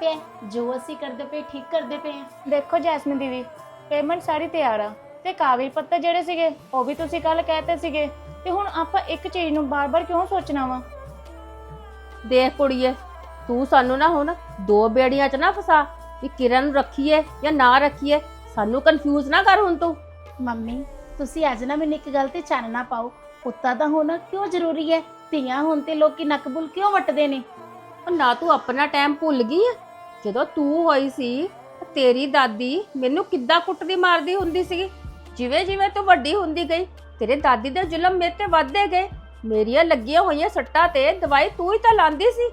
ਪਿਆ ਹੈ, ਜੋ ਅਸੀਂ ਕਰਦੇ ਪਏ ਠੀਕ ਕਰਦੇ ਪਏ ਹਾਂ ਦੇਖੋ ਜੈਸਮੀਨ ਦੀਦੀ ਪੇਮੈਂਟ ਸਾਰੀ ਤਿਆਰ ਆ। ਤੇ ਕਾਗਜ਼ ਪੱਤਰ ਜਿਹੜੇ ਸੀਗੇ ਉਹ ਵੀ ਤੁਸੀਂ ਕੱਲ ਕਹਿਤੇ ਸੀਗੇ। ਤੇ ਹੁਣ ਆਪਾਂ ਇੱਕ ਚੀਜ਼ ਨੂੰ ਬਾਰ-ਬਾਰ ਕਿਉਂ ਸੋਚਣਾ ਵਾ? ਦੇਖ ਕੁੜੀਏ ਤੂੰ ਸਾਨੂੰ ਨਾ ਹੁਣ ਦੋ ਬੇੜੀਆਂ 'ਚ ਨਾ ਫਸਾ ਵੀ ਕਿਰਨ ਨੂੰ ਰੱਖੀਏ ਜਾਂ ਨਾ ਰੱਖੀਏ। ਸਾਨੂੰ ਕਨਫਿਊਜ਼ ਨਾ ਕਰ ਹੁਣ ਤੂੰ। ਮੰਮੀ ਤੁਸੀਂ ਅੱਜ ਨਾ ਮੈਨੂੰ ਇੱਕ ਗੱਲ ਤੇ ਚਾਨਣਾ ਪਾਓ। ਪੁੱਤਾਂ ਦਾ ਹੋਣਾ ਕਿਉਂ ਜ਼ਰੂਰੀ ਹੈ? ਧੀਆਂ ਹੋਣ ਤੇ ਲੋਕੀ ਨਕਬੁਲ ਕਿਉਂ ਵੱਟਦੇ ਨੇ? ਉਹ ਨਾ ਤੂੰ ਆਪਣਾ ਟਾਈਮ ਭੁੱਲ ਗਈ ਆ? ਜਦੋਂ ਤੂੰ ਹੋਈ ਸੀ, ਤੇਰੀ ਦਾਦੀ ਮੈਨੂੰ ਕਿੱਦਾਂ ਕੁੱਟਦੀ ਮਾਰਦੀ ਹੁੰਦੀ ਸੀ ਜਿਵੇਂ ਜਿਵੇਂ ਤੂੰ ਵੱਡੀ ਹੁੰਦੀ ਗਈ, ਤੇਰੇ ਦਾਦੀ ਦੇ ਜ਼ੁਲਮ ਮੇਰੇ ਤੇ ਵੱਧਦੇ ਗਏ। ਮੇਰੀਆਂ ਲੱਗੀਆਂ ਹੋਈਆਂ ਸੱਟਾਂ ਤੇ ਦਵਾਈ ਤੂੰ ਹੀ ਤਾਂ ਲਾਂਦੀ ਸੀ।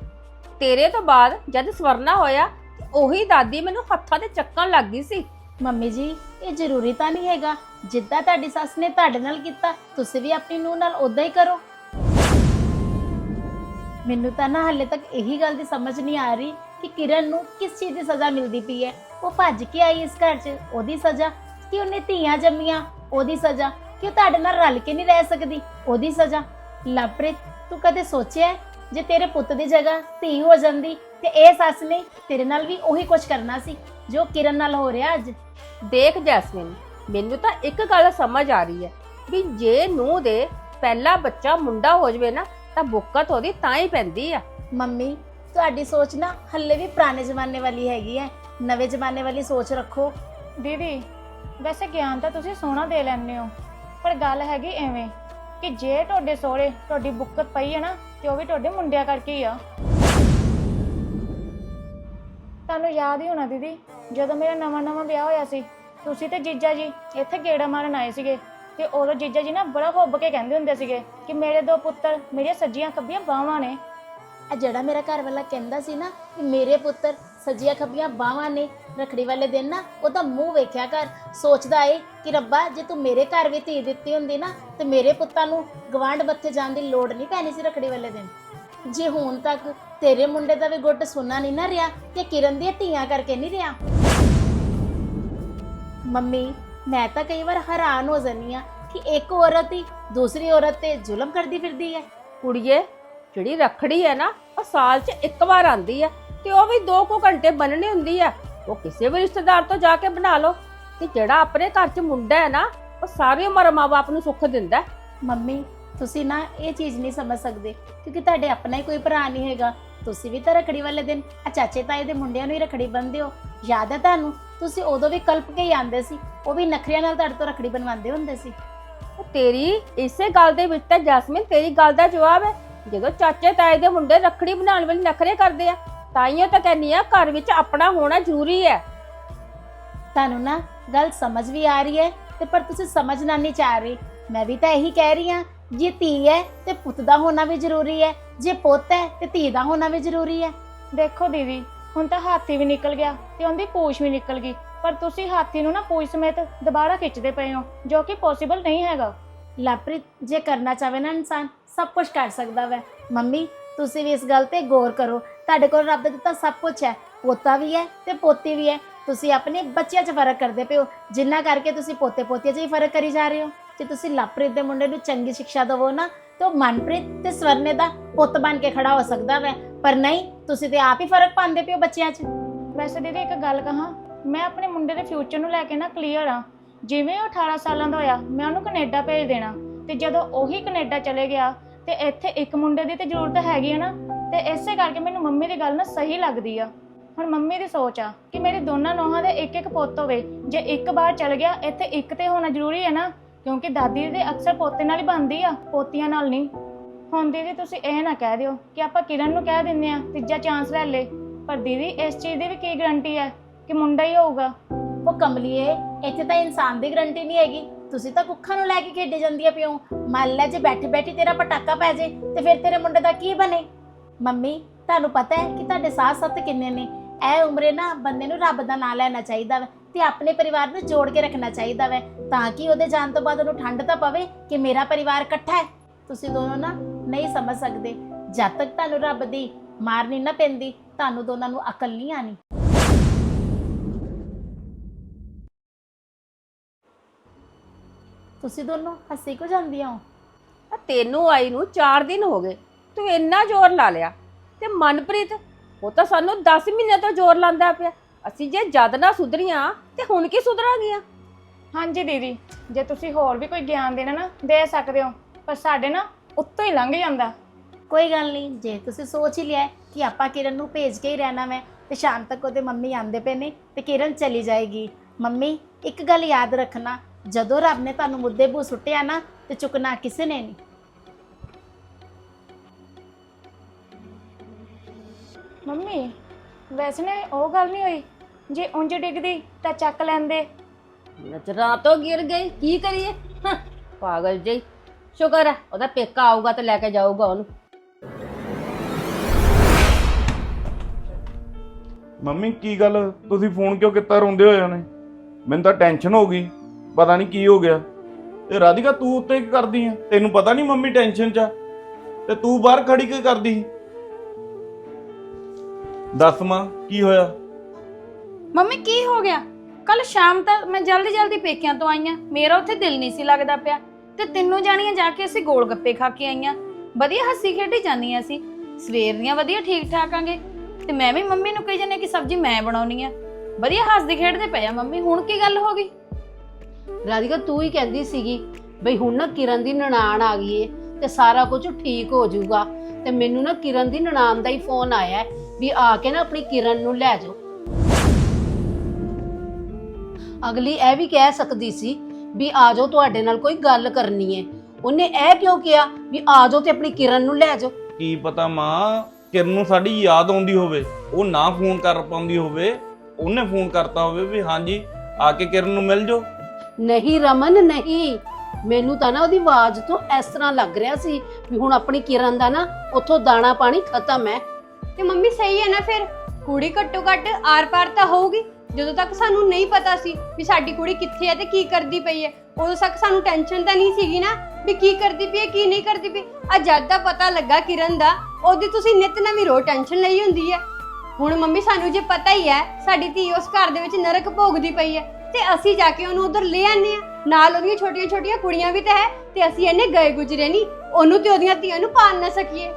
ਤੇਰੇ ਤੋਂ ਬਾਅਦ ਜਦ ਸਵਰਨਾ ਹੋਇਆ, ਉਹੀ ਦਾਦੀ ਮੈਨੂੰ ਹੱਥਾਂ ਤੇ ਚੱਕਣ ਲੱਗ ਗਈ ਸੀ। ਮੰਮੀ ਜੀ, ਇਹ ਜ਼ਰੂਰੀ ਤਾਂ ਨਹੀਂ ਹੈਗਾ। ਜਿੱਦਾਂ ਤੁਹਾਡੀ ਸੱਸ ਨੇ ਤੁਹਾਡੇ ਨਾਲ ਕੀਤਾ, ਤੁਸੀਂ ਵੀ ਆਪਣੀ ਨੂੰਹ ਨਾਲ ਉਦਾਂ ਹੀ ਕਰੋ। ਮੈਨੂੰ ਤਾਂ ਨਾ ਹਾਲੇ ਤੱਕ ਇਹੀ ਗੱਲ ਦੀ ਸਮਝ ਨਹੀਂ ਆ ਰਹੀ ਕਿ ਕਿਰਨ ਨੂੰ ਕਿਸ ਚੀਜ਼ ਦੀ ਸਜ਼ਾ ਮਿਲਦੀ ਪਈ ਹੈ? ਉਹ ਭੱਜ ਕੇ ਆਈ ਇਸ ਘਰ 'ਚ। ਉਹਦੀ ਸਜ਼ਾ? ਕਿ ਉਹਨੇ ਧੀਆਂ ਜੰਮੀਆਂ? ਉਹਦੀ ਸਜ਼ਾ? ਕਿ ਉਹ ਤੁਹਾਡੇ ਨਾਲ ਰਲ ਕੇ ਨਹੀਂ ਰਹਿ ਸਕਦੀ? ਉਹਦੀ ਸਜ਼ਾ? ਲਵਪ੍ਰੀਤ ਤੂੰ ਕਦੇ ਸੋਚਿਆ ਜੇ ਤੇਰੇ ਪੁੱਤ ਦੀ ਜਗ੍ਹਾ ਧੀ ਹੋ ਜਾਂਦੀ ਤੇ ਇਹ ਸੱਸ ਨੇ ਤੇਰੇ ਨਾਲ ਵੀ ਉਹੀ ਕੁਝ ਕਰਨਾ ਸੀ ਜੋ ਕਿਰਨ ਨਾਲ ਹੋ ਰਿਹਾ ਅੱਜ? ਦੇਖ ਜੈਸਮਿਨ ਮੈਨੂੰ ਤਾਂ ਇੱਕ ਗੱਲ ਸਮਝ ਆ ਰਹੀ ਹੈ ਵੀ ਜੇ ਨੂੰ ਦੇ ਪਹਿਲਾ ਬੱਚਾ ਮੁੰਡਾ ਹੋ ਜਵੇ ਨਾ ਤਾਂ ਬੁੱਕਤ ਉਹਦੀ ਤਾਂ ਹੀ ਪੈਂਦੀ ਆ। ਮੰਮੀ ਤੁਹਾਡੀ ਸੋਚ ਨਾ ਹੱਲੇ ਵੀ ਪੁਰਾਣੇ ਜ਼ਮਾਨੇ ਵਾਲੀ ਹੈਗੀ ਹੈ ਨਵੇਂ ਜ਼ਮਾਨੇ ਵਾਲੀ ਸੋਚ ਰੱਖੋ। ਦੀਦੀ, ਵੈਸੇ ਗਿਆਨ ਤਾਂ ਤੁਸੀਂ ਸੋਹਣਾ ਦੇ ਲੈਂਦੇ ਹੋ, ਪਰ ਗੱਲ ਹੈਗੀ ਐਵੇਂ ਕਿ ਜੇ ਤੁਹਾਡੇ ਸਹੁਰੇ ਤੁਹਾਡੀ ਬੁੱਕਤ ਪਈ ਹੈ ਨਾ, ਤੇ ਉਹ ਵੀ ਤੁਹਾਡੇ ਮੁੰਡਿਆਂ ਕਰਕੇ ਹੀ ਆ। ਤੁਹਾਨੂੰ ਯਾਦ ਹੀ ਹੋਣਾ ਦੀਦੀ, ਜਦੋਂ ਮੇਰਾ ਨਵਾਂ ਨਵਾਂ ਵਿਆਹ ਹੋਇਆ ਸੀ, ਤੁਸੀਂ ਤੇ ਜੀਜਾ ਜੀ ਇੱਥੇ ਗੇੜਾ ਮਾਰਨ ਆਏ ਸੀਗੇ, ਤੇ ਉਦੋਂ ਜੀਜਾ ਜੀ ਨਾ ਬੜਾ ਹੁੱਬ ਕੇ ਕਹਿੰਦੇ ਹੁੰਦੇ ਸੀਗੇ ਕਿ ਮੇਰੇ ਦੋ ਪੁੱਤਰ, ਮੇਰੀਆਂ ਸੱਜੀਆਂ ਖੱਬੀਆਂ ਬਾਹਾਂ ਨੇ। ਆ ਜਿਹੜਾ ਮੇਰਾ ਘਰ ਵਾਲਾ ਕਹਿੰਦਾ ਸੀ ਨਾ ਕਿ ਮੇਰੇ ਪੁੱਤਰ ਸੱਜੀਆਂ ਖੱਬੀਆਂ ਬਾਹਾਂ ਨੇ ਰਖੜੀ ਵਾਲੇ ਦਿਨ ਨਾ ਉਹਦਾ ਮੂੰਹ ਵੇਖਿਆ ਕਰ। ਸੋਚਦਾ ਏ ਕਿ ਰੱਬਾ, ਜੇ ਤੂੰ ਮੇਰੇ ਘਰ ਵੀ ਧੀ ਦਿੱਤੀ ਹੁੰਦੀ ਨਾ, ਤੇ ਮੇਰੇ ਪੁੱਤਾਂ ਨੂੰ ਗਵਾਂਢ ਬੱਥੇ ਜਾਣ ਦੀ ਲੋੜ ਨਹੀਂ ਪੈਣੀ ਸੀ ਰਖੜੀ ਵਾਲੇ ਦਿਨ। ਜੇ ਹੁਣ ਤੱਕ ਤੇਰੇ ਮੁੰਡੇ ਦਾ ਵੀ ਗੁੱਟ ਸੁਣਨਾ ਨਹੀਂ ਨਾ ਰਿਹਾ ਤੇ ਕਿਰਨ ਦੀਆਂ ਧੀਆਂ ਕਰਕੇ ਨਹੀਂ ਰਿਹਾ। ਮੰਮੀ, ਮੈਂ ਤਾਂ ਕਈ ਵਾਰ ਹੈਰਾਨ ਹੋ ਜਾਂਦੀ ਆ ਕਿ ਇੱਕ ਔਰਤ ਹੀ ਦੂਸਰੀ ਔਰਤ ਤੇ ਜ਼ੁਲਮ ਕਰਦੀ ਫਿਰਦੀ ਹੈ। ਕੁੜੀਏ ਜਿਹੜੀ ਰੱਖੜੀ ਹੈ ਨਾ ਉਹ ਸਾਲ 'ਚ ਇੱਕ ਵਾਰ ਆਂਦੀ ਆ ਤੇ ਉਹ ਵੀ 2 ਕੁ ਘੰਟੇ ਬੰਨਣੀ ਹੁੰਦੀ ਆ। ਉਹ ਕਿਸੇ ਵੀ ਰਿਸ਼ਤੇਦਾਰ ਤੋਂ ਜਾ ਕੇ ਬਣਾ ਲਓ। ਤੇ ਜਿਹੜਾ ਆਪਣੇ ਘਰ 'ਚ ਮੁੰਡਾ ਹੈ ਨਾ ਉਹ ਸਾਰੀ ਉਮਰ ਮਾਂ-ਬਾਪ ਨੂੰ ਸੁੱਖ ਦਿੰਦਾ। ਹੈ। ਮੰਮੀ ਤੁਸੀਂ ਨਾ ਇਹ ਚੀਜ਼ ਨਹੀਂ ਸਮਝ ਸਕਦੇ ਕਿਉਂਕਿ ਤੁਹਾਡੇ ਆਪਣਾ ਹੀ ਕੋਈ ਭਰਾ ਨਹੀਂ ਹੈਗਾ। ਤੁਸੀਂ ਵੀ ਤਾਂ ਰਖੜੀ ਵਾਲੇ ਦਿਨ ਆ ਚਾਚੇ ਤਾਏ ਦੇ ਮੁੰਡਿਆਂ ਨੂੰ ਹੀ ਰਖੜੀ ਬੰਨਦੇ ਹੋ। ਯਾਦ ਹੈ ਤੁਹਾਨੂੰ ਤੁਸੀਂ ਉਦੋਂ ਵੀ ਕਲਪ ਕੇ ਹੀ ਆਂਦੇ ਸੀ ਉਹ ਵੀ ਨਖਰਿਆਂ ਨਾਲ ਤੁਹਾਡੇ ਤੋਂ ਰਖੜੀ ਬਣਵਾਉਂਦੇ ਹੁੰਦੇ ਸੀ। ਉਹ ਤੇਰੀ ਇਸੇ ਗੱਲ ਦੇ ਵਿੱਚ ਤਾਂ ਜੈਸਮਿਨ ਤੇਰੀ ਗੱਲ ਦਾ ਜਵਾਬ ਹੈ। ਜਦੋਂ ਚਾਚੇ ਤਾਏ ਦੇ ਮੁੰਡੇ ਰੱਖੜੀ ਬਣਾਉਣ ਵੇਲੇ ਨਖਰੇ ਕਰਦੇ ਆ ਤਾਈਓ ਤਾਂ ਕਹਿੰਨੀ ਆ ਘਰ ਵਿੱਚ ਆਪਣਾ ਹੋਣਾ ਜ਼ਰੂਰੀ ਹੈ। ਤੁਹਾਨੂੰ ਨਾ ਗੱਲ ਸਮਝ ਵੀ ਆ ਰਹੀ ਹੈ ਤੇ ਪਰ ਤੁਸੀਂ ਸਮਝਣਾ ਨਹੀਂ ਚਾਹ ਰਹੇ। ਮੈਂ ਵੀ ਤਾਂ ਇਹੀ ਕਹਿ ਰਹੀ ਹਾਂ ਜੇ ਧੀ ਹੈ ਤੇ ਪੁੱਤ ਦਾ ਹੋਣਾ ਵੀ ਜ਼ਰੂਰੀ ਹੈ ਜੇ ਪੁੱਤ ਹੈ ਤੇ ਧੀ ਦਾ ਹੋਣਾ ਵੀ ਜ਼ਰੂਰੀ ਹੈ। ਦੇਖੋ ਦੀਦੀ ਹੁਣ ਤਾਂ ਹਾਥੀ ਵੀ ਨਿਕਲ ਗਿਆ ਤੇ ਉਹਦੀ ਪੂਛ ਵੀ ਨਿਕਲ ਗਈ ਪਰ ਤੁਸੀਂ ਹਾਥੀ ਨੂੰ ਨਾ ਪੂਛ ਸਮੇਤ ਦੁਬਾਰਾ ਖਿੱਚਦੇ ਪਏ ਹੋ ਜੋ ਕਿ ਪੋਸੀਬਲ ਨਹੀਂ ਹੈਗਾ। ਲਵਪ੍ਰੀਤ ਜੇ ਕਰਨਾ ਚਾਹਵੇ ਨਾ ਇਨਸਾਨ, ਸਭ ਕੁਝ ਕਰ ਸਕਦਾ ਵੈ। ਮੰਮੀ, ਤੁਸੀਂ ਵੀ ਇਸ ਗੱਲ ਤੇ ਗੌਰ ਕਰੋ। ਤੁਹਾਡੇ ਕੋਲ ਰੱਬ ਦਾ ਦਿੱਤਾ ਸਭ ਕੁਝ ਹੈ। ਪੋਤਾ ਵੀ ਹੈ ਤੇ ਪੋਤੀ ਵੀ ਹੈ। ਤੁਸੀਂ ਆਪਣੇ ਬੱਚਿਆਂ 'ਚ ਫ਼ਰਕ ਕਰਦੇ ਪਿਓ ਹੋ। ਜਿੰਨਾ ਕਰਕੇ ਤੁਸੀਂ ਪੋਤੇ ਪੋਤੀਆਂ 'ਚ ਵੀ ਫ਼ਰਕ ਕਰੀ ਜਾ ਰਹੇ ਹੋ। ਜੇ ਤੁਸੀਂ ਲਵਪ੍ਰੀਤ ਦੇ ਮੁੰਡੇ ਨੂੰ ਚੰਗੀ ਸਿੱਖਿਆ ਦਿਵੋ ਨਾ, ਤਾਂ ਉਹ ਮਨਪ੍ਰੀਤ ਤੇ ਸਵਰਨੇ ਦਾ ਪੁੱਤ ਬਣ ਕੇ ਖੜਾ ਹੋ ਸਕਦਾ ਵੈ। ਪਰ ਨਹੀਂ, ਤੁਸੀਂ ਤੇ ਆਪ ਹੀ ਫ਼ਰਕ ਪਾਉਂਦੇ ਪਿਓ ਬੱਚਿਆਂ 'ਚ। ਵੈਸੇ ਦੀਦੀ, ਇੱਕ ਗੱਲ ਕਹਾਂ, ਮੈਂ ਆਪਣੇ ਮੁੰਡੇ ਦੇ ਫਿਊਚਰ ਨੂੰ ਲੈ ਕੇ ਨਾ ਕਲੀਅਰ ਆ ਜਿਵੇਂ ਉਹ 18 ਸਾਲਾਂ ਦਾ ਹੋਇਆ, ਮੈਂ ਉਹਨੂੰ ਕੈਨੇਡਾ ਭੇਜ ਦੇਣਾ। ਤੇ ਜਦੋਂ ਉਹੀ ਕੈਨੇਡਾ ਚਲੇ ਗਿਆ, ਤੇ ਇੱਥੇ ਇੱਕ ਮੁੰਡੇ ਦੀ ਤੇ ਜ਼ਰੂਰਤ ਹੈਗੀ ਆ ਨਾ, ਤੇ ਇਸੇ ਕਰਕੇ ਮੈਨੂੰ ਮੰਮੀ ਦੀ ਗੱਲ ਨਾ ਸਹੀ ਲੱਗਦੀ ਆ। ਹੁਣ ਮੰਮੀ ਦੀ ਸੋਚ ਆ ਕਿ ਮੇਰੀ ਦੋਨਾਂ ਨੋਹਾਂ ਦੇ ਇੱਕ ਇੱਕ ਪੁੱਤ ਹੋਵੇ। ਜੇ ਇੱਕ ਬਾਹਰ ਚਲ ਗਿਆ, ਇੱਥੇ ਇੱਕ ਤੇ ਹੋਣਾ ਜ਼ਰੂਰੀ ਹੈ ਨਾ, ਕਿਉਂਕਿ ਦਾਦੀ ਦੇ ਅਕਸਰ ਪੋਤੇ ਨਾਲ ਹੀ ਬਣਦੀ ਆ, ਪੋਤੀਆਂ ਨਾਲ ਨਹੀਂ। ਹੁਣ ਦੀਦੀ, ਤੁਸੀਂ ਇਹ ਨਾ ਕਹਿ ਦਿਓ ਕਿ ਆਪਾਂ ਕਿਰਨ ਨੂੰ ਕਹਿ ਦਿੰਦੇ ਆ, ਤੀਜਾ ਚਾਂਸ ਲੈ ਲੇ। ਪਰ ਦੀਦੀ, ਇਸ ਚੀਜ਼ ਦੀ ਵੀ ਕੀ ਗਾਰੰਟੀ ਹੈ ਕਿ ਮੁੰਡਾ ਹੀ ਹੋਊਗਾ? ਉਹ ਕਮਲੀਏ, ਇੱਥੇ ਤਾਂ ਇਨਸਾਨ ਦੀ ਗਰੰਟੀ ਨਹੀਂ ਹੈਗੀ। ਤੁਸੀਂ ਤਾਂ ਕੁੱਖਾਂ ਨੂੰ ਲੈ ਕੇ ਖੇਡੇ ਜਾਂਦੀਆਂ ਪਿਓ। ਮੰਨ ਲੈ ਜੇ ਬੈਠੇ ਬੈਠੀ ਤੇਰਾ ਪਟਾਕਾ ਪੈ ਜੇ ਤੇ ਫਿਰ ਤੇਰੇ ਮੁੰਡੇ ਦਾ ਕੀ ਬਣੇ? ਮੰਮੀ, ਤੁਹਾਨੂੰ ਪਤਾ ਹੈ ਕਿ ਤੁਹਾਡੇ ਸਾਥ ਸੱਤ ਕਿੰਨੇ ਨੇ। ਇਹ ਉਮਰੇ ਨਾ ਬੰਦੇ ਨੂੰ ਰੱਬ ਦਾ ਨਾਮ ਲੈਣਾ ਚਾਹੀਦਾ ਵੈ ਤੇ ਆਪਣੇ ਪਰਿਵਾਰ ਨੂੰ ਜੋੜ ਕੇ ਰੱਖਣਾ ਚਾਹੀਦਾ ਵੈ। ਤਾਂ ਕਿ ਉਹਦੇ ਜਾਣ ਤੋਂ ਬਾਅਦ ਉਹਨੂੰ ਠੰਡ ਤਾਂ ਪਵੇ ਕਿ ਮੇਰਾ ਪਰਿਵਾਰ ਇਕੱਠਾ ਹੈ। ਤੁਸੀਂ ਦੋਨੋਂ ਨਾ ਨਹੀਂ ਸਮਝ ਸਕਦੇ। ਜਦ ਤੱਕ ਤੁਹਾਨੂੰ ਰੱਬ ਦੀ ਮਾਰ ਨਹੀਂ ਨਾ ਪੈਂਦੀ, ਤੁਹਾਨੂੰ ਦੋਨਾਂ ਨੂੰ ਅਕਲ ਨਹੀਂ ਆਣੀ ਤੁਸੀਂ ਦੋਨੋਂ ਹੱਸੀ ਕੋ ਜਾਂਦੀਆਂ ਹੋ? ਆ ਤੈਨੂੰ ਆਈ ਨੂੰ 4 ਦਿਨ ਹੋ ਗਏ ਤੂੰ ਇੰਨਾ ਜ਼ੋਰ ਲਾ ਲਿਆ ਤੇ ਮਨਪ੍ਰੀਤ ਉਹ ਤਾਂ ਸਾਨੂੰ 10 ਮਹੀਨਿਆਂ ਤੋਂ ਜ਼ੋਰ ਲਾਉਂਦਾ ਪਿਆ। ਅਸੀਂ ਜੇ ਜਦ ਨਾ ਸੁਧਰੀਆਂ ਤੇ ਹੁਣ ਕੀ ਸੁਧਰਾਂਗੀਆਂ ਹਾਂਜੀ ਦੀਦੀ ਜੇ ਤੁਸੀਂ ਹੋਰ ਵੀ ਕੋਈ ਗਿਆਨ ਦੇਣਾ ਨਾ ਦੇ ਸਕਦੇ ਹੋ ਪਰ ਸਾਡੇ ਨਾ ਉੱਤੋਂ ਹੀ ਲੰਘ ਜਾਂਦਾ। ਕੋਈ ਗੱਲ ਨਹੀਂ ਜੇ ਤੁਸੀਂ ਸੋਚ ਹੀ ਲਿਆ ਹੈ ਕਿ ਆਪਾਂ ਕਿਰਨ ਨੂੰ ਭੇਜ ਕੇ ਹੀ ਰਹਿਣਾ ਮੈਂ ਤੇ ਸ਼ਾਮ ਤੱਕ ਉਹਦੇ ਮੰਮੀ ਆਂਦੇ ਪਏ ਨੇ ਤੇ ਕਿਰਨ ਚਲੀ ਜਾਏਗੀ। ਮੰਮੀ ਇੱਕ ਗੱਲ ਯਾਦ ਰੱਖਣਾ ਜਦੋਂ ਰੱਬ ਨੇ ਤੁਹਾਨੂੰ ਮੁੱਦੇ ਬੂ ਸੁੱਟਿਆ ਨਾ ਤੇ ਚੁੱਕਣਾ ਕਿਸੇ ਨੇ ਨਹੀਂ। ਮੰਮੀ ਵੈਸੇ ਨਾ ਉਹ ਗੱਲ ਨਹੀਂ ਹੋਈ ਜੇ ਉਂਝ ਡਿੱਗਦੀ ਤਾਂ ਚੱਕ ਲੈਂਦੇ। ਨਜ਼ਰਾਂ ਤੋਂ ਗਿਰ ਗਈ ਕੀ ਕਰੀਏ? ਹਾਂ, ਪਾਗਲ ਜੀ ਸ਼ੁਕਰ ਹੈ ਉਹਦਾ ਪੇਕਾ ਆਊਗਾ ਤੇ ਲੈ ਕੇ ਜਾਊਗਾ ਉਹਨੂੰ। ਮੰਮੀ ਕੀ ਗੱਲ? ਤੁਸੀਂ ਫੋਨ ਕਿਉਂ ਕੀਤਾ? ਰੋਂਦੇ ਹੋਏ ਨੇ ਮੈਨੂੰ ਤਾਂ ਟੈਨਸ਼ਨ ਹੋ ਗਈ। ਪਤਾ ਨਹੀਂ ਕੀ ਹੋ ਗਿਆ। ਤੇ ਰਾਧਿਕਾ, ਤੂੰ ਉੱਤੇ ਕੀ ਕਰਦੀ ਆ? ਤੈਨੂੰ ਪਤਾ ਨਹੀਂ ਮੰਮੀ ਟੈਨਸ਼ਨ 'ਚ ਆ? ਤੇ ਤੂੰ ਬਾਹਰ ਖੜੀ ਕੀ ਕਰਦੀ? ਸੀ? ਦੱਸ ਮਾਂ, ਕੀ ਹੋਇਆ? ਮੰਮੀ, ਕੀ ਹੋ ਗਿਆ? ਕੱਲ ਸ਼ਾਮ ਤੱਕ ਮੈਂ ਜਲਦੀ ਜਲਦੀ ਪੇਕਿਆਂ ਤੋਂ ਆਈਆਂ ਮੇਰਾ ਉੱਥੇ ਦਿਲ ਨਹੀਂ ਸੀ ਲੱਗਦਾ ਪਿਆ। ਤੇ ਤਿੰਨੋਂ ਜਾਣੀਆਂ ਜਾ ਕੇ ਅਸੀਂ ਗੋਲ ਗੱਪੇ ਖਾ ਕੇ ਆਈਆਂ। ਵਧੀਆ ਹੱਸੀ ਖੇਡੀ ਜਾਂਦੀਆਂ ਸੀ। ਸਵੇਰ ਦੀਆਂ ਵਧੀਆ ਠੀਕ ਠਾਕ ਆਂਗੇ। ਤੇ ਮੈਂ ਵੀ ਮੰਮੀ ਨੂੰ ਕਹੀ ਜਾਂਦੇ ਕਿ ਸਬਜ਼ੀ ਮੈਂ ਬਣਾਉਣੀ ਆ। ਵਧੀਆ ਹੱਸਦੇ ਖੇਡਦੇ ਪਏ ਆ ਮੰਮੀ। ਹੁਣ ਕੀ ਗੱਲ ਹੋ ਗਈ? ਰਾਧਿਕਾ, ਤੂੰ ਹੀ ਕਹਿੰਦੀ ਸੀਗੀ ਬਈ ਹੁਣ ਨਾ ਕਿਰਨ ਦੀ ਨਨਾਣ ਆ ਗਈ ਏ ਤੇ ਸਾਰਾ ਕੁਝ ਠੀਕ ਹੋ ਜਾਊਗਾ। ਤੇ ਮੈਨੂੰ ਨਾ ਕਿਰਨ ਦੀ ਨਨਾਣ ਦਾ ਹੀ ਫੋਨ ਆਇਆ ਹੈ ਵੀ ਆ ਕੇ ਨਾ ਆਪਣੀ ਕਿਰਨ ਨੂੰ ਲੈ ਜਾਓ। ਅਗਲੀ ਇਹ ਵੀ ਕਹਿ ਸਕਦੀ ਸੀ ਵੀ ਆ ਜਾਓ, ਤੁਹਾਡੇ ਨਾਲ ਕੋਈ ਗੱਲ ਕਰਨੀ ਹੈ ਉਹਨੇ ਇਹ ਕਿਉਂ ਕਿਹਾ ਵੀ ਆ ਜਾਓ ਤੇ ਆਪਣੀ ਕਿਰਨ ਨੂੰ ਲੈ ਜਾਓ? ਕੀ ਪਤਾ ਮਾਂ, ਕਿਰਨ ਨੂੰ ਸਾਡੀ ਯਾਦ ਆਉਂਦੀ ਹੋਵੇ, ਉਹ ਨਾ ਫੋਨ ਕਰ ਪਾਉਂਦੀ ਹੋਵੇ, ਉਹਨੇ ਫੋਨ ਕਰਤਾ ਹੋਵੇ ਵੀ ਹਾਂਜੀ, ਆ ਕੇ ਕਿਰਨ ਨੂੰ ਮਿਲ ਜਾਓ। ਨਹੀਂ ਰਮਨ, ਨਹੀਂ। ਮੈਨੂੰ ਤਾਂ ਨਾ ਉਹਦੀ ਆਵਾਜ਼ ਤੋਂ ਇਸ ਤਰ੍ਹਾਂ ਲੱਗ ਰਿਹਾ ਸੀ ਵੀ ਹੁਣ ਆਪਣੀ ਕਿਰਨ ਦਾ ਨਾ ਉੱਥੋਂ ਦਾਣਾ ਪਾਣੀ ਖਤਮ ਹੈ। ਤੇ ਮੰਮੀ ਸਹੀ ਹੈ ਨਾ ਫਿਰ? ਕੁੜੀ ਘੱਟੋ ਘੱਟ ਆਰ-ਪਾਰ ਤਾਂ ਹੋਊਗੀ। ਜਦੋਂ ਤੱਕ ਸਾਨੂੰ ਨਹੀਂ ਪਤਾ ਸੀ ਵੀ ਸਾਡੀ ਕੁੜੀ ਕਿੱਥੇ ਹੈ ਤੇ ਕੀ ਕਰਦੀ ਪਈ ਹੈ, ਉਦੋਂ ਤੱਕ ਸਾਨੂੰ ਟੈਨਸ਼ਨ ਤਾਂ ਨਹੀਂ ਸੀਗੀ ਨਾ ਵੀ ਕੀ ਕਰਦੀ ਪਈ ਹੈ, ਕੀ ਨਹੀਂ ਕਰਦੀ ਪਈ। ਆ ਜਦ ਦਾ ਪਤਾ ਲੱਗਾ ਕਿਰਨ ਦਾ, ਉਹਦੀ ਤੁਸੀਂ ਨਿਤ ਨਵੀਂ ਰੋ ਟੈਨਸ਼ਨ ਲਈ ਹੁੰਦੀ ਹੈ। ਹੁਣ ਮੰਮੀ ਸਾਨੂੰ ਜੇ ਪਤਾ ਹੀ ਹੈ, ਸਾਡੀ ਧੀ ਉਸ ਘਰ ਦੇ ਵਿੱਚ ਨਰਕ ਭੋਗਦੀ ਪਈ ਹੈ। ਤੇ ਅਸੀਂ ਜਾ ਕੇ ਉਹਨੂੰ ਉਧਰ ਲੈ ਆਨੇ ਆ ਨਾਲ ਉਹਦੀਆਂ ਛੋਟੀਆਂ ਛੋਟੀਆਂ ਕੁੜੀਆਂ ਵੀ ਤਾਂ ਹੈ ਤੇ ਅਸੀਂ ਇਹਨੇ ਗਏ ਗੁਜਰੇ ਨਹੀਂ ਉਹਨੂੰ ਤੇ ਉਹਦੀਆਂ ਧੀਆਂ ਨੂੰ ਪਾਲ ਨਾ ਸਕੀਏ।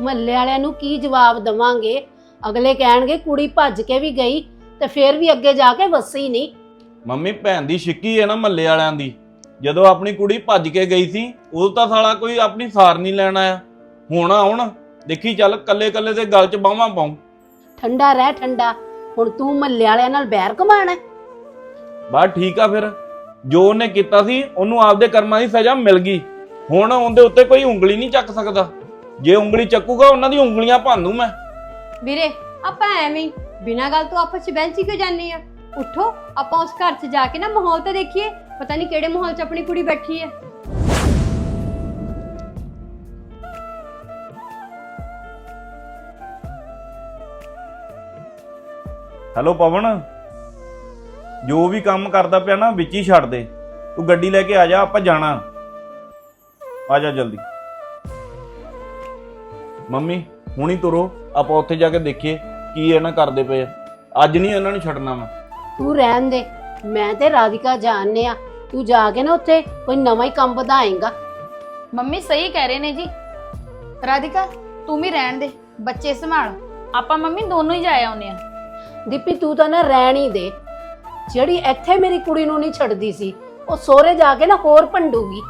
ਮਹੱਲੇ ਵਾਲਿਆਂ ਨੂੰ ਕੀ ਜਵਾਬ ਦਵਾਂਗੇ? ਅਗਲੇ ਕਹਿਣਗੇ ਕੁੜੀ ਭੱਜ ਕੇ ਵੀ ਗਈ ਤੇ ਫੇਰ ਵੀ ਅੱਗੇ ਜਾ ਕੇ ਵਸੀ ਨਹੀਂ। ਮੰਮੀ ਭੈਣ ਦੀ ਛਿੱਕੀ ਹੈ ਨਾ ਮੱਲੇ ਵਾਲਿਆਂ ਦੀ। ਜਦੋਂ ਆਪਣੀ ਕੁੜੀ ਭੱਜ ਕੇ ਗਈ ਸੀ ਉਦੋਂ ਤਾਂ ਸਾਲਾ ਕੋਈ ਆਪਣੀ ਸਾਰ ਨਹੀਂ ਲੈਣ ਆਇਆ। ਹੁਣ ਆਉਣ ਦੇਖੀ ਚੱਲ ਕੱਲੇ ਕੱਲੇ ਦੇ ਗਲ 'ਚ ਬਾਹਾਂ ਪਾਉ। ਠੰਡਾ ਰਹਿ ਠੰਡਾ ਹੁਣ ਤੂੰ ਮਹੱਲੇ ਵਾਲਿਆਂ ਨਾਲ ਬੈਰ ਕਮਾਣਾ ਬਸ ਠੀਕ ਆ ਫਿਰ। ਜੋ ਉਹਨੇ ਕੀਤਾ ਸੀ ਉਹਨੂੰ ਆਪਦੇ ਕਰਮਾਂ ਦੀ ਸਜ਼ਾ ਮਿਲ ਗਈ। ਹੁਣ ਉਹਦੇ ਉੱਤੇ ਕੋਈ ਉਂਗਲੀ ਨਹੀਂ ਚੱਕ ਸਕਦਾ। ਜੇ ਉਂਗਲੀ ਚੱਕੂਗਾ ਉਹਨਾਂ ਦੀ ਉਂਗਲੀਆਂ ਭਾਨੂੰ ਮੈਂ। ਵੀਰੇ ਆਪਾਂ ਐਵੇਂ ਹੀ ਬਿਨਾਂ ਗੱਲ ਤੋਂ ਆਪਸ ਚ ਬੈਂਚ ਕਿਉਂ ਜਾਂਦੇ ਆ? ਉੱਠੋ ਆਪਾਂ ਉਸ ਘਰ 'ਚ ਜਾ ਕੇ ਨਾ ਮਾਹੌਲ ਤਾਂ ਦੇਖੀਏ। ਪਤਾ ਨਹੀਂ ਕਿਹੜੇ ਮਾਹੌਲ 'ਚ ਆਪਣੀ ਕੁੜੀ ਬੈਠੀ ਹੈ। ਹੈਲੋ ਪਵਨ? ਜੋ ਵੀ ਕੰਮ ਕਰਦਾ ਪਿਆ ਨਾ ਵਿੱਚ ਹੀ ਛੱਡ ਦੇ। ਤੂੰ ਗੱਡੀ ਲੈ ਕੇ ਆ ਜਾ ਆਪਾਂ ਜਾਣਾ। ਆ ਜਾ ਜਲਦੀ। ਮੰਮੀ ਹੁਣੀ ਤੁਰੋ ਆਪਾਂ ਉੱਥੇ ਜਾ ਕੇ ਦੇਖੀਏ ਕੀ ਇਹਨਾਂ ਕਰਦੇ ਪਏ ਆ। ਅੱਜ ਨਹੀਂ ਇਹਨਾਂ ਨੂੰ ਛੱਡਣਾ ਮੈਂ। ਤੂੰ ਰਹਿਣ ਦੇ ਮੈਂ ਤੇ ਰਾਧਿਕਾ ਜਾਣਨੇ ਆ। ਤੂੰ ਜਾ ਕੇ ਨਾ ਉੱਥੇ ਕੋਈ ਨਵਾਂ ਹੀ ਕੰਮ ਵਧਾਏਗਾ। ਮੰਮੀ ਸਹੀ ਕਹਿ ਰਹੇ ਨੇ ਜੀ। ਰਾਧਿਕਾ ਤੂੰ ਵੀ ਰਹਿਣ ਦੇ ਬੱਚੇ ਸੰਭਾਲ। ਆਪਾਂ ਮੰਮੀ ਦੋਨੋਂ ਹੀ ਜਾ ਆਉਨੇ ਆ। ਦੀਪੀ ਤੂੰ ਤਾਂ ਨਾ ਰਹਿਣ ਹੀ ਦੇ। ਜਿਹੜੀ ਇੱਥੇ ਮੇਰੀ ਕੁੜੀ ਨੂੰ ਨਹੀਂ ਛੱਡਦੀ ਸੀ ਉਹ ਸੋਹਰੇ ਜਾ ਕੇ ਨਾ ਹੋਰ ਭੰਡੂਗੀ।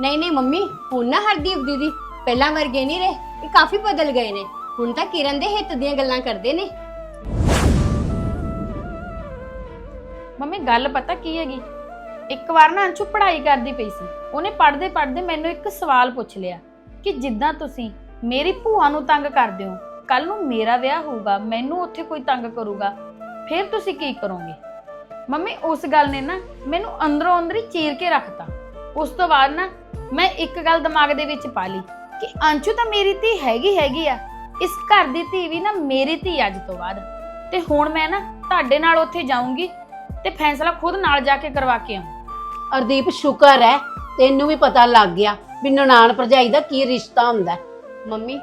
ਨਹੀਂ ਨਹੀਂ ਮੰਮੀ ਹੁਣ ਨਾ ਹਰਦੀਪ ਦੀਦੀ ਪਹਿਲਾਂ ਵਰਗੇ ਨਹੀਂ ਰਹੇ ਇਹ ਕਾਫੀ ਬਦਲ ਗਏ ਨੇ। ਹੁਣ ਤਾਂ ਕਿਰਨ ਦੇ ਹਿੱਤ ਦੀਆਂ ਗੱਲਾਂ ਕਰਦੇ ਨੇ। ਮੰਮੀ ਗੱਲ ਪਤਾ ਕੀ ਹੈਗੀ? ਇੱਕ ਵਾਰ ਨਾ ਅੰਸ਼ੂ ਪੜ੍ਹਾਈ ਕਰਦੀ ਪਈ ਸੀ। ਉਹਨੇ ਪੜ੍ਹਦੇ ਪੜ੍ਹਦੇ ਮੈਨੂੰ ਇੱਕ ਸਵਾਲ ਪੁੱਛ ਲਿਆ ਕਿ ਜਿੱਦਾਂ ਤੁਸੀਂ ਮੇਰੀ ਭੂਆ ਨੂੰ ਤੰਗ ਕਰਦੇ ਹੋ ਕੱਲ ਨੂੰ ਮੇਰਾ ਵਿਆਹ ਹੋਊਗਾ ਮੈਨੂੰ ਉੱਥੇ ਕੋਈ ਤੰਗ ਕਰੂਗਾ ਫਿਰ ਤੁਸੀਂ ਕੀ ਕਰੋਗੇ? ਮੰਮੀ ਉਸ ਗੱਲ ਨੇ ਨਾ ਮੈਨੂੰ ਅੰਦਰੋਂ ਅੰਦਰੀ ਚੀਰ ਕੇ ਰੱਖਤਾ। ਉਸ ਤੋਂ ਬਾਅਦ ਨਾ ਮੈਂ ਇੱਕ ਗੱਲ ਦਿਮਾਗ ਦੇ ਵਿੱਚ ਪਾ ਲਈ ਕਿ ਅੰਸ਼ੂ ਤਾਂ ਮੇਰੀ ਧੀ ਹੈਗੀ ਹੈਗੀ ਆ। ਇਸ ਘਰ ਦੀ ਧੀ ਵੀ ਨਾ ਮੇਰੀ ਧੀ ਅੱਜ ਤੋਂ ਬਾਅਦ। ਤੇ ਹੁਣ ਮੈਂ ਨਾ ਤੁਹਾਡੇ ਨਾਲ ਉੱਥੇ ਜਾਊਂਗੀ ਤੇ ਫੈਸਲਾ ਖੁਦ ਨਾਲ ਜਾ ਕੇ ਕਰਵਾ ਕੇ ਆਉਂ ਅਰਦੀਪ ਸ਼ੁਕਰ ਹੈ ਤੈਨੂੰ ਵੀ ਪਤਾ ਲੱਗ ਗਿਆ ਵੀ ਨਨਾਣ ਭਰਜਾਈ ਦਾ ਕੀ ਰਿਸ਼ਤਾ ਹੁੰਦਾ। ਹੈ। ਮੰਮੀ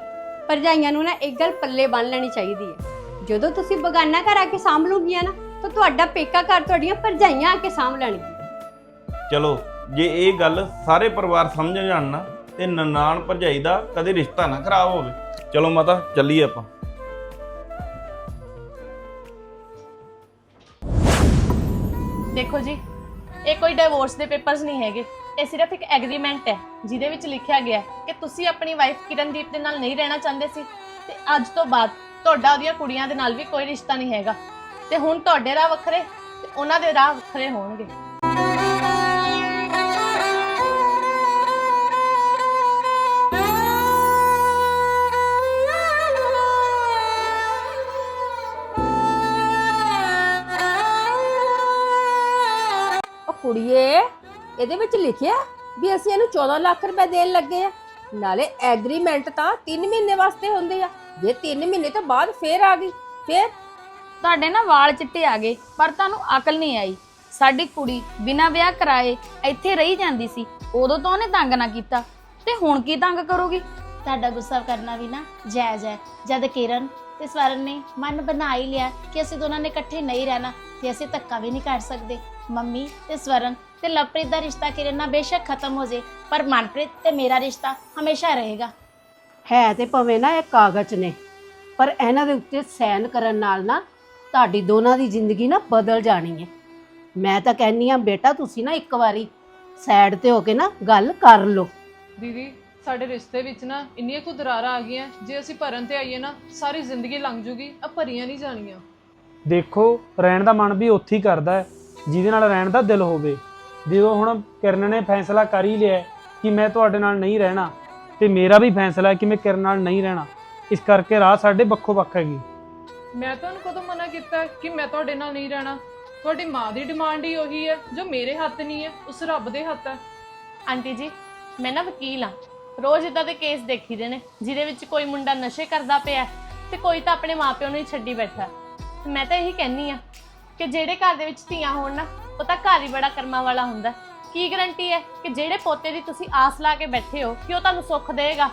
ਭਰਜਾਈਆਂ ਨੂੰ ਨਾ ਇੱਕ ਗੱਲ ਪੱਲੇ ਬੰਨ ਲੈਣੀ ਚਾਹੀਦੀ ਹੈ। ਜਦੋਂ ਤੁਸੀਂ ਬਗਾਨਾ ਘਰ ਆ ਕੇ ਸਾਂਭ ਲਓਗੀਆਂ ਨਾ ਤਾਂ ਤੁਹਾਡਾ ਪੇਕਾ ਘਰ ਤੁਹਾਡੀਆਂ ਭਰਜਾਈਆਂ ਆ ਕੇ ਸਾਂਭ ਲੈਣਗੀਆਂ ਚਲੋ ਜੇ ਇਹ ਗੱਲ ਸਾਰੇ ਪਰਿਵਾਰ ਸਮਝ ਜਾਣ ਨਾ ਤੇ ਨਨਾਣ ਭਰਜਾਈ ਦਾ ਕਦੇ ਰਿਸ਼ਤਾ ਨਾ ਖਰਾਬ ਹੋਵੇ। ਚਲੋ ਮਾਤਾ ਚੱਲੀਏ ਆਪਾਂ। ਦੇਖੋ ਜੀ ਇਹ ਕੋਈ ਡਿਵੋਰਸ ਦੇ ਪੇਪਰਸ ਨਹੀਂ ਹੈਗੇ। ਇਹ ਸਿਰਫ ਇੱਕ ਐਗਰੀਮੈਂਟ ਹੈ ਜਿਹਦੇ ਵਿੱਚ ਲਿਖਿਆ ਗਿਆ ਹੈ ਕਿ ਤੁਸੀਂ ਆਪਣੀ ਵਾਈਫ ਕਿਰਨਦੀਪ ਦੇ ਨਾਲ ਨਹੀਂ ਰਹਿਣਾ ਚਾਹੁੰਦੇ ਸੀ। ਤੇ ਅੱਜ ਤੋਂ ਬਾਅਦ ਤੁਹਾਡਾ ਉਹਦੀਆਂ ਕੁੜੀਆਂ ਦੇ ਨਾਲ ਵੀ ਕੋਈ ਰਿਸ਼ਤਾ ਨਹੀਂ ਹੈਗਾ। ਤੇ ਹੁਣ ਤੁਹਾਡੇ ਰਾਹ ਵੱਖਰੇ ਤੇ ਉਹਨਾਂ ਦੇ ਰਾਹ ਵੱਖਰੇ ਹੋਣਗੇ। ਉਹ ਕੁੜੀਏ, ਇਹਦੇ ਵਿੱਚ ਲਿਖਿਆ ਵੀ ਅਸੀਂ ਇਹਨੂੰ 14 ਲੱਖ ਰੁਪਏ ਦੇਣ ਲੱਗੇ ਆ। ਨਾਲੇ ਐਗਰੀਮੈਂਟ ਤਾਂ 3 ਮਹੀਨੇ ਵਾਸਤੇ ਹੁੰਦੇ ਆ। ਜੇ 3 ਮਹੀਨੇ ਤੋਂ ਬਾਅਦ ਫੇਰ ਆ ਗਈ, ਫੇਰ ਤੁਹਾਡੇ ਨਾ ਵਾਲ ਚਿੱਟੇ ਆ ਗਏ ਪਰ ਤੁਹਾਨੂੰ ਅਕਲ ਨਹੀਂ ਆਈ। ਸਾਡੀ ਕੁੜੀ ਬਿਨਾਂ ਵਿਆਹ ਕਰਾਏ ਇੱਥੇ ਰਹੀ ਜਾਂਦੀ ਸੀ ਉਦੋਂ ਤਾਂ ਉਹਨੇ ਤੰਗ ਨਾ ਕੀਤਾ। ਤੇ ਹੁਣ ਕੀ ਤੰਗ ਕਰੋਗੀ? ਤੁਹਾਡਾ ਗੁੱਸਾ ਕਰਨਾ ਵੀ ਨਾ ਜਾਇਜ਼ ਹੈ। ਜਦ ਕਿਰਨ ਤੇ ਸਵਰਨ ਨੇ ਮਨ ਬਣਾ ਹੀ ਲਿਆ ਕਿ ਅਸੀਂ ਦੋਨਾਂ ਨੇ ਇਕੱਠੇ ਨਹੀਂ ਰਹਿਣਾ ਤੇ ਅਸੀਂ ਧੱਕਾ ਵੀ ਨਹੀਂ ਕਰ ਸਕਦੇ। ਮੰਮੀ ਤੇ ਸਵਰਨ ਤੇ ਲਵਪ੍ਰੀਤ ਦਾ ਰਿਸ਼ਤਾ ਕਿਰਨ ਨਾਲ ਬੇਸ਼ੱਕ ਖਤਮ ਹੋ ਜੇ ਪਰ ਮਨਪ੍ਰੀਤ ਤੇ ਮੇਰਾ ਰਿਸ਼ਤਾ ਹਮੇਸ਼ਾ ਰਹੇਗਾ। ਹੈ ਤੇ ਭਵੇਂ ਨਾ ਇਹ ਕਾਗਜ਼ ਨੇ ਪਰ ਇਹਨਾਂ ਦੇ ਉੱਤੇ ਸਾਈਨ ਕਰਨ ਨਾਲ ਨਾ ਤੁਹਾਡੀ ਦੋਨਾਂ ਦੀ ਜ਼ਿੰਦਗੀ ਨਾ ਬਦਲ ਜਾਣੀ ਹੈ। ਮੈਂ ਤਾਂ ਕਹਿੰਨੀ ਆ ਬੇਟਾ ਤੁਸੀਂ ਨਾ ਇੱਕ ਵਾਰੀ ਸਾਈਡ ਤੇ ਹੋ ਕੇ ਨਾ ਗੱਲ ਕਰ ਲਓ। ਦੀਦੀ ਸਾਡੇ ਰਿਸ਼ਤੇ ਵਿੱਚ ਨਾ ਇੰਨੀਆਂ ਕੁ ਦਰਾਰਾਂ ਆ ਗਈਆਂ ਜੇ ਅਸੀਂ ਭਰਨ ਤੇ ਆਈਏ ਨਾ ਸਾਰੀ ਜ਼ਿੰਦਗੀ ਲੰਘ ਜੂਗੀ ਆ ਭਰੀਆਂ ਨਹੀਂ ਜਾਣੀਆਂ। ਦੇਖੋ ਰਹਿਣ ਦਾ ਮਨ ਵੀ ਉੱਥੇ ਹੀ ਕਰਦਾ ਹੈ ਜਿਹਦੇ ਨਾਲ ਰਹਿਣ ਦਾ ਦਿਲ ਹੋਵੇ। ਜਦੋਂ ਹੁਣ ਕਿਰਨ ਨੇ ਫੈਸਲਾ ਕਰ ਹੀ ਲਿਆ ਹੈ ਕਿ ਮੈਂ ਤੁਹਾਡੇ ਨਾਲ ਨਹੀਂ ਰਹਿਣਾ ਤੇ ਮੇਰਾ ਵੀ ਫੈਸਲਾ ਹੈ ਕਿ ਮੈਂ ਕਿਰਨ ਨਾਲ ਨਹੀਂ ਰਹਿਣਾ ਇਸ ਕਰਕੇ ਰਾਹ ਸਾਡੇ ਵੱਖੋ ਵੱਖ ਹੈਗੀ। ਮੈਂ ਤੁਹਾਨੂੰ ਕਦੋਂ ਮਨਾ ਕੀਤਾ ਕਿ ਮੈਂ ਤੁਹਾਡੇ ਨਾਲ ਨਹੀਂ ਰਹਿਣਾ? ਤੁਹਾਡੀ ਮਾਂ ਦੀ ਡਿਮਾਂਡ ਹੀ ਉਹੀ ਹੈ, ਜੋ ਮੇਰੇ ਹੱਥ ਨਹੀਂ ਹੈ, ਉਸ ਰੱਬ ਦੇ ਹੱਥ ਹੈ। ਆਂਟੀ ਜੀ, ਮੈਂ ਨਾ ਵਕੀਲ ਆ ਰੋਜ਼ ਇਦਾਂ ਦੇ ਕੇਸ ਦੇਖੀਦੇ ਨੇ, ਜਿਹਦੇ ਵਿੱਚ ਕੋਈ ਮੁੰਡਾ ਨਸ਼ੇ ਕਰਦਾ ਪਿਆ ਤੇ ਕੋਈ ਤਾਂ ਆਪਣੇ ਮਾਪਿਆਂ ਨੂੰ ਹੀ ਛੱਡੀ ਬੈਠਾ ਤੇ ਮੈਂ ਤਾਂ ਇਹੀ ਕਹਿੰਨੀ ਆ ਕਿ ਜਿਹੜੇ ਘਰ ਦੇ ਵਿੱਚ ਧੀਆਂ ਹੋਣ ਨਾ, ਉਹ ਤਾਂ ਘਰ ਹੀ ਬੜਾ ਕਰਮਾਂ ਵਾਲਾ ਹੁੰਦਾ ਕੀ ਗਰੰਟੀ ਹੈ ਕਿ ਜਿਹੜੇ ਪੋਤੇ ਦੀ ਤੁਸੀਂ ਆਸ ਲਾ ਕੇ ਬੈਠੇ ਹੋ, ਕਿ ਉਹ ਤੁਹਾਨੂੰ ਸੁੱਖ ਦੇਵੇਗਾ?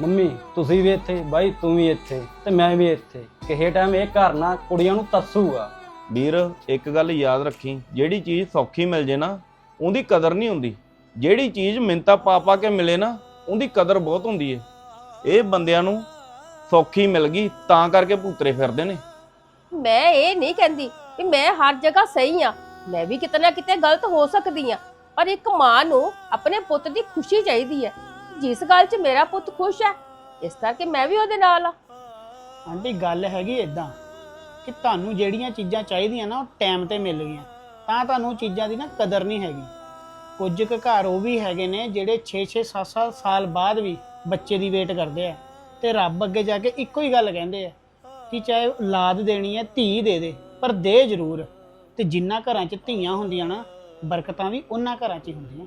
ਮੰਮੀ ਤੁਸੀਂ ਵੀ ਇੱਥੇ ਬਾਈ ਤੂੰ ਵੀ ਇੱਥੇ ਤੇ ਮੈਂ ਵੀ ਇੱਥੇ। ਕਿਸੇ ਟਾਈਮ ਇਹ ਘਰ ਨਾ ਕੁੜੀਆਂ ਨੂੰ ਤਰਸੂਗਾ। ਵੀਰ ਇੱਕ ਗੱਲ ਯਾਦ ਰੱਖੀ ਜਿਹੜੀ ਚੀਜ਼ ਸੌਖੀ ਮਿਲ ਜੇ ਨਾ ਉਹਦੀ ਕਦਰ ਨਹੀਂ ਹੁੰਦੀ। ਜਿਹੜੀ ਚੀਜ਼ ਮਿੰਤਾ ਪਾ ਪਾ ਕੇ ਮਿਲੇ ਨਾ ਉਹਦੀ ਕਦਰ ਬਹੁਤ ਹੁੰਦੀ ਏ। ਇਹ ਬੰਦਿਆਂ ਨੂੰ ਸੌਖੀ ਮਿਲ ਗਈ ਤਾਂ ਕਰਕੇ ਭੂਤਰੇ ਫਿਰਦੇ ਨੇ। ਮੈਂ ਇਹ ਨਹੀਂ ਕਹਿੰਦੀ ਕਿ ਮੈਂ ਹਰ ਜਗ੍ਹਾ ਸਹੀ ਆ। ਮੈਂ ਵੀ ਕਿਤੇ ਨਾ ਕਿਤੇ ਗਲਤ ਹੋ ਸਕਦੀ ਆ। ਪਰ ਇੱਕ ਮਾਂ ਨੂੰ ਆਪਣੇ ਪੁੱਤ ਦੀ ਖੁਸ਼ੀ ਚਾਹੀਦੀ ਹੈ ਜਿਸ ਗੱਲ 'ਚ ਮੇਰਾ ਪੁੱਤ ਖੁਸ਼ ਹੈ, ਇਸ ਕਰਕੇ ਮੈਂ ਵੀ ਉਹਦੇ ਨਾਲ ਆ। ਆਂਟੀ, ਗੱਲ ਹੈਗੀ ਇਦਾਂ ਕਿ ਤੁਹਾਨੂੰ ਜਿਹੜੀਆਂ ਚੀਜ਼ਾਂ ਚਾਹੀਦੀਆਂ ਨਾ, ਉਹ ਟਾਈਮ ਤੇ ਮਿਲ ਗਈਆਂ। ਤਾਂ ਤੁਹਾਨੂੰ ਚੀਜ਼ਾਂ ਦੀ ਨਾ ਕਦਰ ਨਹੀਂ ਹੈਗੀ। ਕੁਝ ਕੁ ਘਰ ਉਹ ਵੀ ਹੈਗੇ ਨੇ ਜਿਹੜੇ 6-6 7-7 ਸਾਲ ਬਾਅਦ ਵੀ ਬੱਚੇ ਦੀ ਵੇਟ ਕਰਦੇ ਆ ਤੇ ਰੱਬ ਅੱਗੇ ਜਾ ਕੇ ਇੱਕੋ ਹੀ ਗੱਲ ਕਹਿੰਦੇ ਆ ਕਿ ਚਾਹੇ ਔਲਾਦ ਦੇਣੀ ਹੈ, ਧੀ ਦੇ ਦੇ, ਪਰ ਦੇ ਜ਼ਰੂਰ। ਤੇ ਜਿੰਨਾ ਘਰਾਂ 'ਚ ਧੀਆਂ ਹੁੰਦੀਆਂ ਨਾ, ਬਰਕਤਾਂ ਵੀ ਉਹਨਾਂ ਘਰਾਂ 'ਚ ਹੀ ਹੁੰਦੀਆਂ।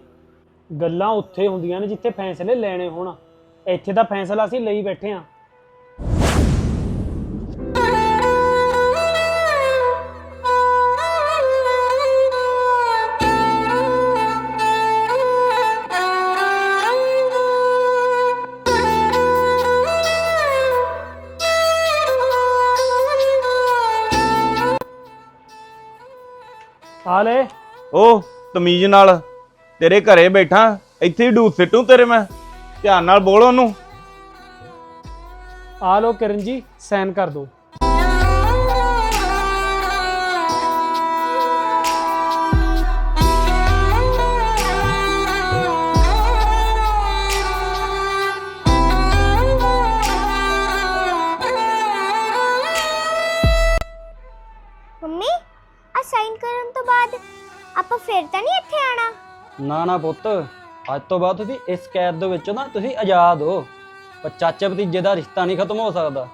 ਗੱਲਾਂ ਉੱਥੇ ਹੁੰਦੀਆਂ ਨੇ ਜਿੱਥੇ ਫੈਸਲੇ ਲੈਣੇ ਹੋਣ। ਇੱਥੇ ਦਾ ਫੈਸਲਾ ਅਸੀਂ ਲਈ ਬੈਠੇ ਆ ਆ ਲੈ। ਉਹ ਤਮੀਜ਼ ਨਾਲ। ਤੇਰੇ ਘਰੇ ਬੈਠਾ, ਇੱਥੇ ਹੀ ਡੂਸ ਸਿੱਟੂ ਤੇਰੇ ਮੈਂ। ਧਿਆਨ ਨਾਲ ਬੋਲ ਉਹਨੂੰ। ਆ ਲੋ ਕਿਰਨ ਜੀ, ਸਾਈਨ ਕਰ ਦਿਓ। ਨਾ ਨਾ ਪੁੱਤ। ਅੱਜ ਤੋਂ ਬਾਅਦ ਤੁਸੀਂ ਇਸ ਕੈਦ ਦੇ ਵਿੱਚੋਂ ਨਾ ਤੁਸੀਂ ਆਜ਼ਾਦ ਹੋ। ਪਰ ਚਾਚੇ ਭਤੀਜੇ ਦਾ ਰਿਸ਼ਤਾ ਨਹੀਂ ਖਤਮ ਹੋ ਸਕਦਾ।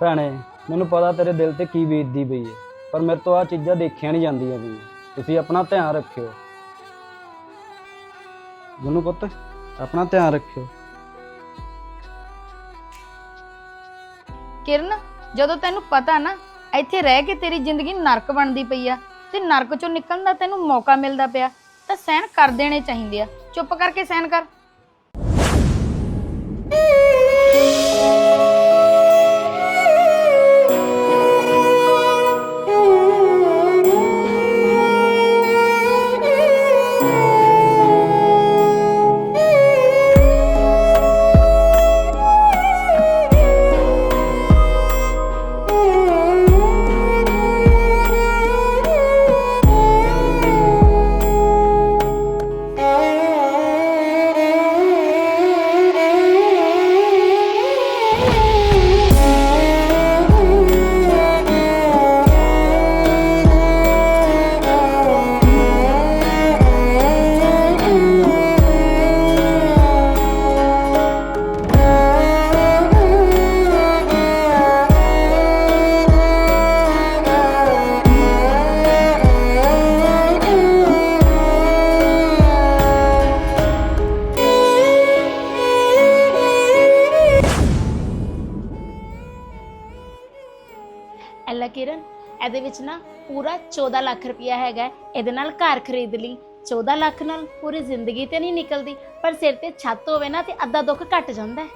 ਭੈਣੇ, ਮੈਨੂੰ ਪਤਾ ਤੇਰੇ ਦਿਲ ਤੇ ਕੀ ਬੀਤਦੀ ਪਈ ਹੈ ਪਰ ਮੇਰੇ ਤੋਂ ਆ ਚੀਜ਼ਾਂ ਦੇਖੀਆਂ ਨਹੀਂ ਜਾਂਦੀਆਂ ਪਈਆਂ। ਤੁਸੀਂ ਆਪਣਾ ਧਿਆਨ ਰੱਖਿਓ। ਗੁੰਨੂ ਪੁੱਤ, ਆਪਣਾ ਧਿਆਨ ਰੱਖਿਓ। ਕਿਰਨ, ਜਦੋਂ ਤੈਨੂੰ ਪਤਾ ਨਾ, ਇੱਥੇ ਰਹਿ ਕੇ ਤੇਰੀ ਜ਼ਿੰਦਗੀ ਨਰਕ ਬਣਦੀ ਪਈ ਆ। ਤੇ ਨਰਕ ਚੋਂ ਨਿਕਲਣ ਦਾ ਤੈਨੂੰ ਮੌਕਾ ਮਿਲਦਾ ਪਿਆ, ਤਾਂ ਸਹਿਣ ਕਰ ਦੇਣੇ ਚਾਹੀਦੇ ਆ। ਚੁੱਪ ਕਰਕੇ ਸਹਿਣ ਕਰ। 'ਚ ਨਾ ਪੂਰਾ 14 ਲੱਖ ਰੁਪਇਆ ਹੈਗਾ ਇਹਦੇ ਨਾਲ ਘਰ ਖਰੀਦ ਲਈ। 14 ਲੱਖ ਨਾਲ ਪੂਰੀ ਜ਼ਿੰਦਗੀ ਤੇ ਨਹੀਂ ਨਿਕਲਦੀ, ਪਰ ਸਿਰ ਤੇ ਛੱਤ ਹੋਵੇ ਨਾ ਤੇ ਅੱਧਾ ਦੁੱਖ ਘਟ ਜਾਂਦਾ ਹੈ।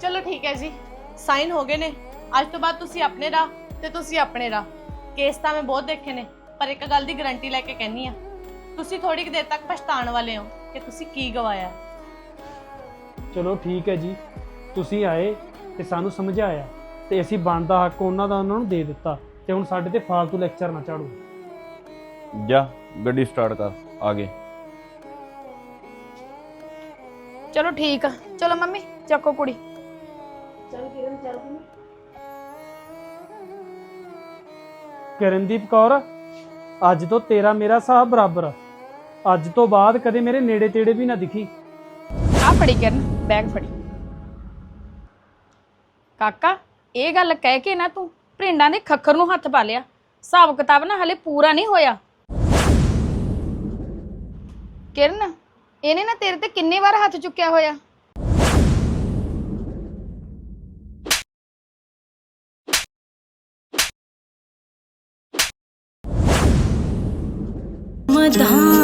ਚਲੋ ਠੀਕ ਹੈ ਜੀ। ਸਾਈਨ ਹੋ ਗਏ ਨੇ। ਅੱਜ ਤੋਂ ਬਾਅਦ ਤੁਸੀਂ ਆਪਣੇ ਰਾਹ ਤੇ ਤੁਸੀਂ ਆਪਣੇ ਰਾਹ। ਕੇਸ ਤਾਂ ਮੈਂ ਬਹੁਤ ਦੇਖੇ ਨੇ ਪਰ ਇੱਕ ਗੱਲ ਦੀ ਗਾਰੰਟੀ ਲੈ ਕੇ ਕਹਿੰਨੀ ਆ ਤੁਸੀਂ ਥੋੜੀ ਕੁ ਦੇਰ ਤੱਕ ਪਛਤਾਣ ਵਾਲੇ ਹੋ ਕਿ ਤੁਸੀਂ ਕੀ ਗਵਾਇਆ। ਚਲੋ ਠੀਕ ਹੈ ਜੀ। ਤੁਸੀਂ ਆਏ ਤੇ ਸਾਨੂੰ ਸਮਝਾਇਆ ਤੇ ਅਸੀਂ ਬਣਦਾ ਹੱਕ ਉਹਨਾਂ ਦਾ ਉਹਨਾਂ ਨੂੰ ਦੇ ਦਿੱਤਾ ਤੇ ਹੁਣ ਸਾਡੇ ਤੇ ਫਾਲਤੂ ਲੈਕਚਰ ਨਾ ਝਾੜੋ ਜਾ ਗੱਡੀ ਸਟਾਰਟ ਕਰ ਆ ਗਏ ਚਲੋ ਠੀਕ ਆ। ਚਲੋ ਮੰਮੀ ਚੱਕੋ ਕੁੜੀ। ਕਿਰਨਦੀਪ ਕੌਰ, ਅੱਜ ਤੋਂ ਤੇਰਾ ਮੇਰਾ ਹਿਸਾਬ ਬਰਾਬਰ। ਅੱਜ ਤੋਂ ਬਾਅਦ ਕਦੇ ਮੇਰੇ ਨੇੜੇ ਤੇੜੇ ਵੀ ਨਾ ਦਿਖੀ। ਆ ਫੜੀ ਕਰਨ, ਬੈਗ ਫੜੀ। ਕਾਕਾ, ਇਹ ਗੱਲ ਕਹਿ ਕੇ ਨਾ ਤੂੰ ਭਰਿੰਡਾਂ ਦੇ ਖੱਖਰ ਨੂੰ ਹੱਥ ਪਾ ਲਿਆ। ਹਿਸਾਬ ਕਿਤਾਬ ਨਾ ਹਲੇ ਪੂਰਾ ਨਹੀਂ ਹੋਇਆ। ਕਿਰਨ, ਇਹਨੇ ਨਾ ਤੇਰੇ ਤੇ ਕਿੰਨੇ ਵਾਰ ਹੱਥ ਚੁੱਕਿਆ ਹੋਇਆ? ਹਾਏ